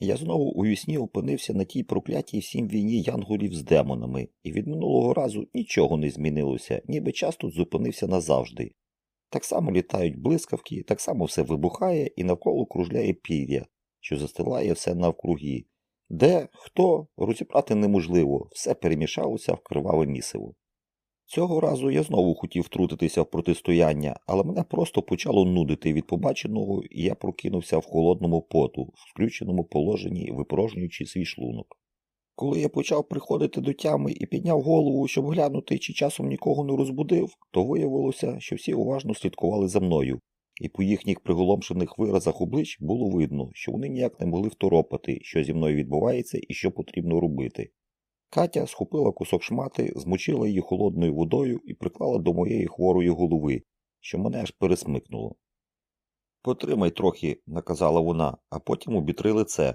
Я знову у вісні опинився на тій проклятій всім війні янголів з демонами, і від минулого разу нічого не змінилося, ніби час тут зупинився назавжди. Так само літають блискавки, так само все вибухає і навколо кружляє пір'я, що застилає все навкруги. Де, хто, розібрати неможливо, все перемішалося в криваве місиво. Цього разу я знову хотів втрутитися в протистояння, але мене просто почало нудити від побаченого, і я прокинувся в холодному поту, в включеному положенні, випорожнюючи свій шлунок. Коли я почав приходити до тями і підняв голову, щоб глянути, чи часом нікого не розбудив, то виявилося, що всі уважно слідкували за мною, і по їхніх приголомшених виразах облич було видно, що вони ніяк не могли второпати, що зі мною відбувається і що потрібно робити. Катя схопила кусок шмати, змочила її холодною водою і приклала до моєї хворої голови, що мене аж пересмикнуло. Потримай трохи, наказала вона, а потім обітри лице,